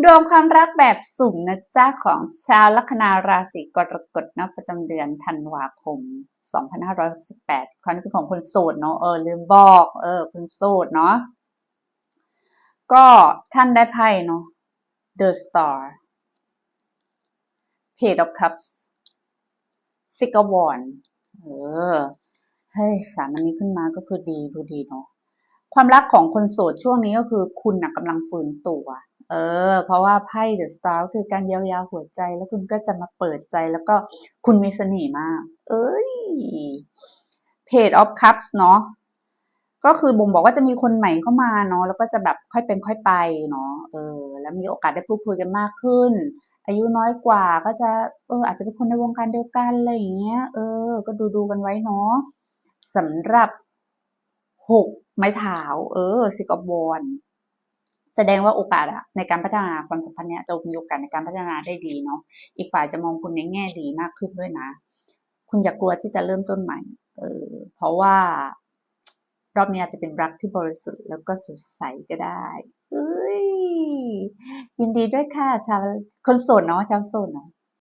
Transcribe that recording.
ดวงความรักแบบสุ่มนะจ๊ะของชาวลัคนาราศีกรกฎนะประจำเดือนธันวาคม 2568คราวนี้เป็นของคนโสดเนาะเออลืมบอก เออคนโสดเนาะก็ท่านได้ไพ่เนาะ The Star Page of Cups Six of Wands เออเฮ้ยสามอันนี้ขึ้นมาก็คือดีดูดีเนาะความรักของคนโสดช่วงนี้ก็คือคุณนะกำลังฟื้นตัว เออ เพราะว่าไพ่เดอะสตาร์คือการเยียวยาหัวใจ แล้วคุณก็จะมาเปิดใจแล้วก็คุณมีเสน่ห์มาก เอ้ย Page of Cups เนาะก็คือบ่งบอกว่าจะมีคนใหม่เข้ามาเนาะแล้วก็จะแบบค่อยเป็นค่อยไปเนาะเออ แล้วมีโอกาสได้พูดคุยกันมากขึ้น อายุน้อยกว่าก็จะเอออาจจะเป็นคนในวงการเดียวกันอะไรอย่างเงี้ย เออ ก็ดูดูกันไว้เนาะสำหรับหกไม้เท้าเออสิกบอล แสดงว่าโอกาสอะในการพัฒนาความสัมพันธ์เนี้ยจะมีโอกาสในการพัฒนาได้ดีเนาะอีกฝ่ายจะมองคุณในแง่ดีมากขึ้นด้วยนะ คุณอย่ากลัวที่จะเริ่มต้นใหม่เออเพราะว่ารอบนี้อาจจะเป็นรักที่บริสุทธิ์แล้วก็สดใสก็ได้เอ้ยยินดีด้วยค่ะชาวคนโสดเนาะชาวโสดเนาะ